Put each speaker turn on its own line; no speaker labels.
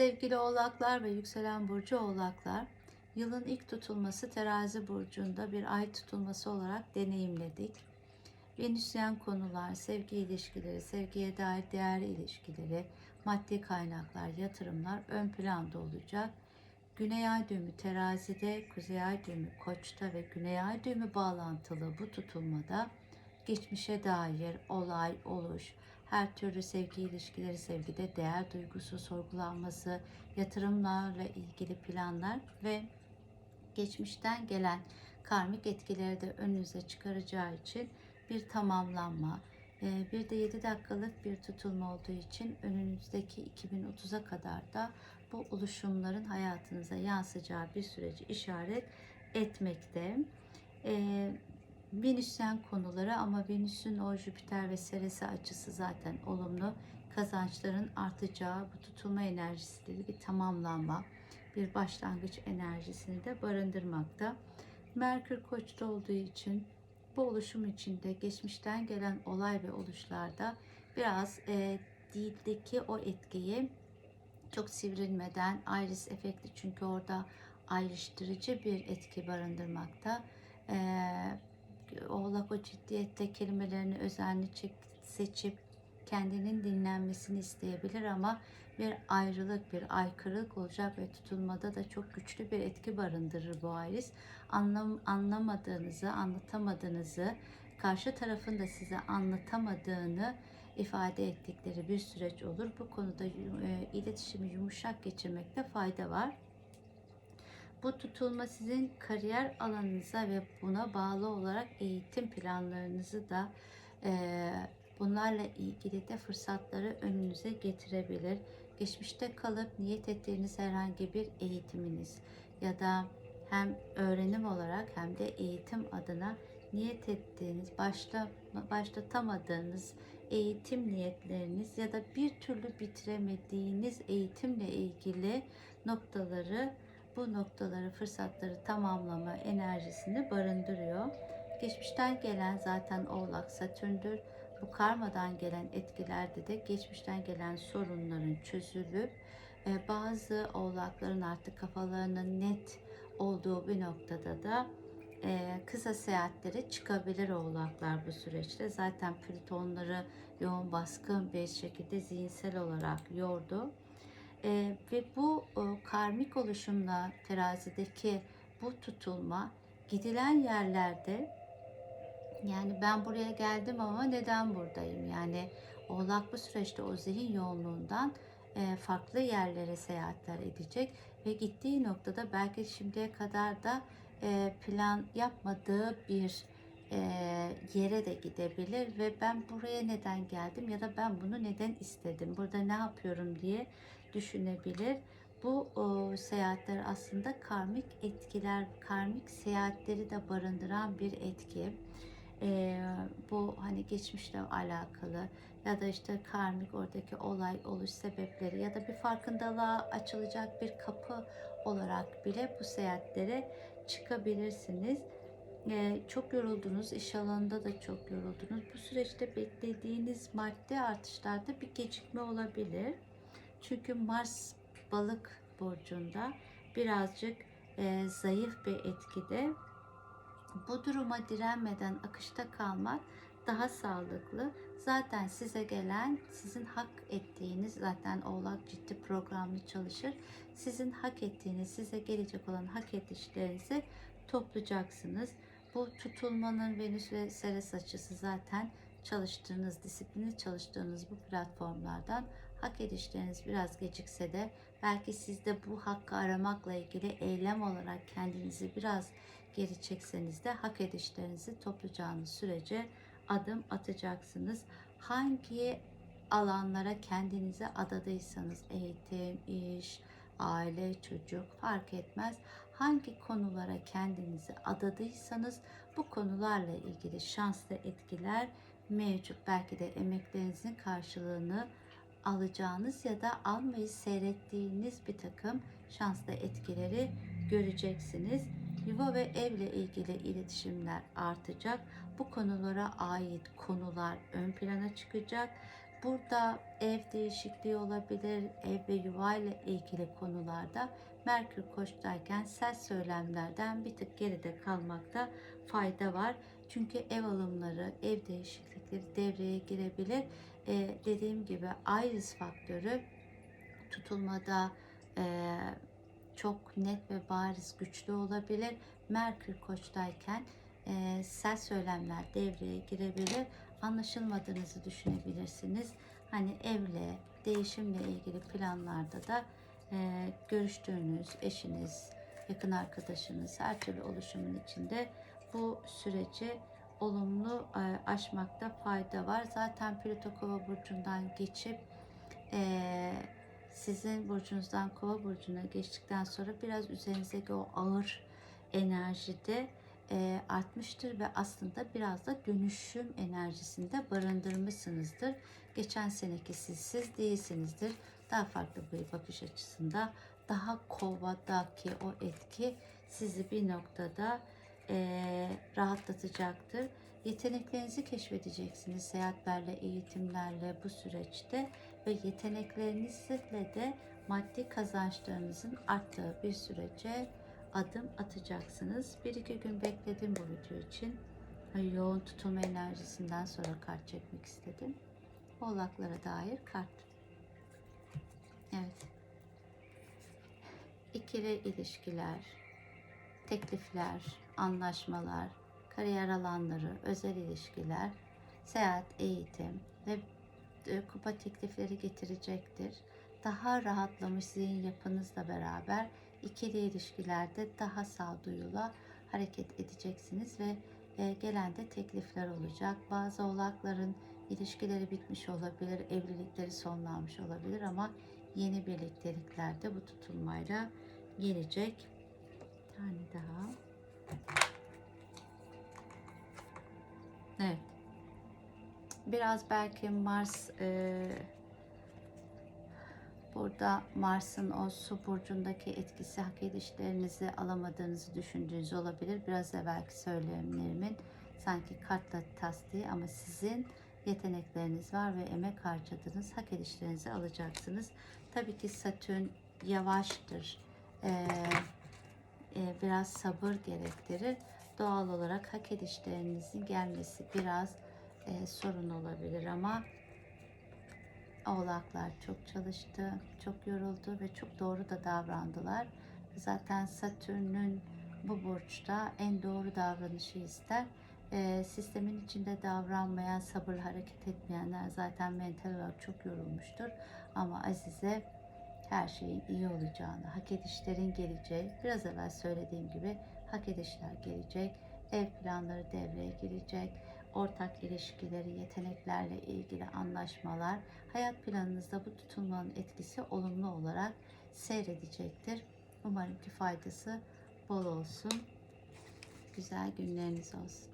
Sevgili oğlaklar ve yükselen burcu oğlaklar, yılın ilk tutulması terazi burcunda bir ay tutulması olarak deneyimledik. Venüsyen konular, sevgi ilişkileri, sevgiye dair değer ilişkileri, maddi kaynaklar, yatırımlar ön planda olacak. Güney ay düğümü terazide, kuzey ay düğümü koçta ve güney ay düğümü bağlantılı bu tutulmada geçmişe dair olay, oluş, her türlü sevgi ilişkileri, sevgide değer duygusu sorgulanması, yatırımlarla ilgili planlar ve geçmişten gelen karmik etkileri de önünüze çıkaracağı için bir tamamlanma, e, bir de 7 dakikalık bir tutulma olduğu için önünüzdeki 2030'a kadar da bu oluşumların hayatınıza yansıyacağı bir süreci işaret etmekte. Venüsyen konuları ama Venüs'ün o Jüpiter ve Ceres'e açısı zaten olumlu kazançların artacağı bu tutulma enerjisiyle bir tamamlanma, bir başlangıç enerjisini de barındırmakta. Merkür Koç'ta olduğu için bu oluşum içinde geçmişten gelen olay ve oluşlarda biraz e, dildeki o etkiyi çok sivrilmeden iris efekti çünkü orada ayrıştırıcı bir etki barındırmakta. E, Oğlak o ciddiyette kelimelerini özenli seçip kendinin dinlenmesini isteyebilir ama bir ayrılık, bir aykırılık olacak ve tutulmada da çok güçlü bir etki barındırır bu ayrıs. Anlam, anlamadığınızı, anlatamadığınızı, karşı tarafın da size anlatamadığını ifade ettikleri bir süreç olur. Bu konuda e, iletişimi yumuşak geçirmekte fayda var. Bu tutulma sizin kariyer alanınıza ve buna bağlı olarak eğitim planlarınızı da e, bunlarla ilgili de fırsatları önünüze getirebilir. Geçmişte kalıp niyet ettiğiniz herhangi bir eğitiminiz ya da hem öğrenim olarak hem de eğitim adına niyet ettiğiniz, başta başlatamadığınız eğitim niyetleriniz ya da bir türlü bitiremediğiniz eğitimle ilgili noktaları bu noktaları, fırsatları tamamlama enerjisini barındırıyor. Geçmişten gelen zaten Oğlak Satürn'dür. Bu karmadan gelen etkilerde de geçmişten gelen sorunların çözülüp e, bazı oğlakların artık kafalarının net olduğu bir noktada da e, kısa seyahatlere çıkabilir oğlaklar bu süreçte. Zaten Plütonları yoğun baskın bir şekilde zihinsel olarak yordu. E, ve bu e, karmik oluşumla terazideki bu tutulma gidilen yerlerde yani ben buraya geldim ama neden buradayım? Yani oğlak bu süreçte o zihin yoğunluğundan e, farklı yerlere seyahatler edecek ve gittiği noktada belki şimdiye kadar da e, plan yapmadığı bir e, yere de gidebilir ve ben buraya neden geldim ya da ben bunu neden istedim, burada ne yapıyorum diye düşünebilir. Bu o, seyahatler aslında karmik etkiler, karmik seyahatleri de barındıran bir etki. E, bu hani geçmişle alakalı ya da işte karmik oradaki olay oluş sebepleri ya da bir farkındalığa açılacak bir kapı olarak bile bu seyahatlere çıkabilirsiniz. Ee, çok yoruldunuz, iş alanında da çok yoruldunuz. Bu süreçte beklediğiniz maddi artışlarda bir gecikme olabilir. Çünkü Mars balık burcunda birazcık e, zayıf bir etkide. Bu duruma direnmeden akışta kalmak daha sağlıklı. Zaten size gelen, sizin hak ettiğiniz, zaten Oğlak ciddi programlı çalışır. Sizin hak ettiğiniz, size gelecek olan hak edişlerinizi toplayacaksınız. Bu tutulmanın Venüs ve Ceres açısı zaten çalıştığınız, disiplini çalıştığınız bu platformlardan hak edişleriniz biraz gecikse de belki siz de bu hakkı aramakla ilgili eylem olarak kendinizi biraz geri çekseniz de hak edişlerinizi toplayacağınız sürece adım atacaksınız. Hangi alanlara kendinize adadıysanız eğitim, iş, aile, çocuk fark etmez. Hangi konulara kendinizi adadıysanız bu konularla ilgili şanslı etkiler mevcut. Belki de emeklerinizin karşılığını alacağınız ya da almayı seyrettiğiniz bir takım şanslı etkileri göreceksiniz. Yuva ve evle ilgili iletişimler artacak. Bu konulara ait konular ön plana çıkacak. Burada ev değişikliği olabilir, ev ve yuva ile ilgili konularda Merkür Koç'tayken ses söylemlerden bir tık geride kalmakta fayda var. Çünkü ev alımları, ev değişiklikleri devreye girebilir. Ee, dediğim gibi Iris faktörü tutulmada e, çok net ve bariz güçlü olabilir. Merkür Koç'tayken e, ses söylemler devreye girebilir. Anlaşılmadığınızı düşünebilirsiniz. Hani evle, değişimle ilgili planlarda da e, görüştüğünüz eşiniz, yakın arkadaşınız her türlü oluşumun içinde bu süreci olumlu e, aşmakta fayda var. Zaten Plüto Kova burcundan geçip e, sizin burcunuzdan Kova burcuna geçtikten sonra biraz üzerinizdeki o ağır enerjide e, artmıştır ve aslında biraz da dönüşüm enerjisinde barındırmışsınızdır. Geçen seneki siz siz değilsinizdir. Daha farklı bir bakış açısında daha kovadaki o etki sizi bir noktada e, rahatlatacaktır. Yeteneklerinizi keşfedeceksiniz seyahatlerle, eğitimlerle bu süreçte ve yeteneklerinizle de maddi kazançlarınızın arttığı bir sürece adım atacaksınız. Bir iki gün bekledim bu video için. Yoğun tutulma enerjisinden sonra kart çekmek istedim. Oğlaklara dair kart. Evet. İkili ilişkiler, teklifler, anlaşmalar, kariyer alanları, özel ilişkiler, seyahat, eğitim ve e, kupa teklifleri getirecektir. Daha rahatlamış zihin yapınızla beraber ikili ilişkilerde daha sağduyuyla hareket edeceksiniz ve e, gelen de teklifler olacak. Bazı oğlakların ilişkileri bitmiş olabilir, evlilikleri sonlanmış olabilir ama yeni birliktelikler de bu tutulmayla gelecek. Bir tane daha. Evet. Biraz belki Mars e, burada Mars'ın o su burcundaki etkisi hak edişlerinizi alamadığınızı düşündüğünüz olabilir. Biraz evvelki söylemlerimin sanki kartla tasdiği ama sizin yetenekleriniz var ve emek harcadınız. Hak edişlerinizi alacaksınız. Tabii ki Satürn yavaştır. Ee, e, biraz sabır gerektirir. Doğal olarak hak edişlerinizin gelmesi biraz e, sorun olabilir ama Oğlaklar çok çalıştı, çok yoruldu ve çok doğru da davrandılar. Zaten Satürn'ün bu burçta en doğru davranışı ister. E, sistemin içinde davranmayan, sabırlı hareket etmeyenler zaten mental olarak çok yorulmuştur. Ama Azize her şeyin iyi olacağını, hak edişlerin geleceği, biraz evvel söylediğim gibi hak edişler gelecek, ev planları devreye girecek, ortak ilişkileri, yeteneklerle ilgili anlaşmalar, hayat planınızda bu tutulmanın etkisi olumlu olarak seyredecektir. Umarım ki faydası bol olsun. Güzel günleriniz olsun.